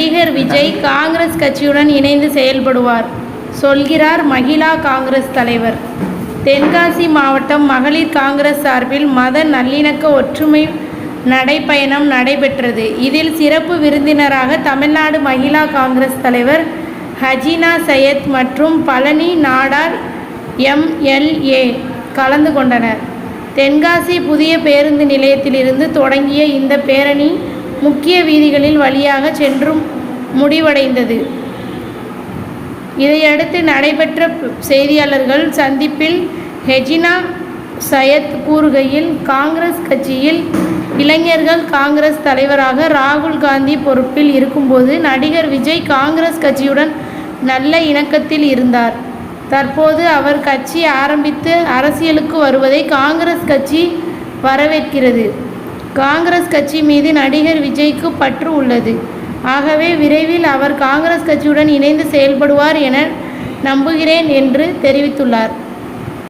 நடிகர் விஜய் காங்கிரஸ் கட்சியுடன் இணைந்து செயல்படுவார். சொல்கிறார் மகிழா காங்கிரஸ் தலைவர். தென்காசி மாவட்டம் மகளிர் காங்கிரஸ் சார்பில் மத நல்லிணக்க ஒற்றுமை நடைப்பயணம் நடைபெற்றது. இதில் சிறப்பு விருந்தினராக தமிழ்நாடு மகிழா காங்கிரஸ் தலைவர் ஹஜீனா சையத் மற்றும் பழனி நாடார் எம்எல்ஏ கலந்து கொண்டனர். தென்காசி புதிய பேருந்து நிலையத்திலிருந்து தொடங்கிய இந்த பேரணி முக்கிய வீதிகளில் வழியாக சென்றும் முடிவடைந்தது. இதையடுத்து நடைபெற்ற செய்தியாளர்கள் சந்திப்பில் ஹெஜினா சையத் கூறுகையில் காங்கிரஸ் கட்சியில் இளைஞர்கள் காங்கிரஸ் தலைவராக ராகுல் காந்தி பொறுப்பில் இருக்கும்போது நடிகர் விஜய் காங்கிரஸ் கட்சியுடன் நல்ல இணக்கத்தில் இருந்தார். தற்போது அவர் கட்சி ஆரம்பித்து அரசியலுக்கு வருவதை காங்கிரஸ் கட்சி வரவேற்கிறது. காங்கிரஸ் கட்சி மீது நடிகர் விஜய்க்கு பற்று உள்ளது. ஆகவே விரைவில் அவர் காங்கிரஸ் கட்சியுடன் இணைந்து செயல்படுவார் என நம்புகிறேன் என்று தெரிவித்துள்ளார்.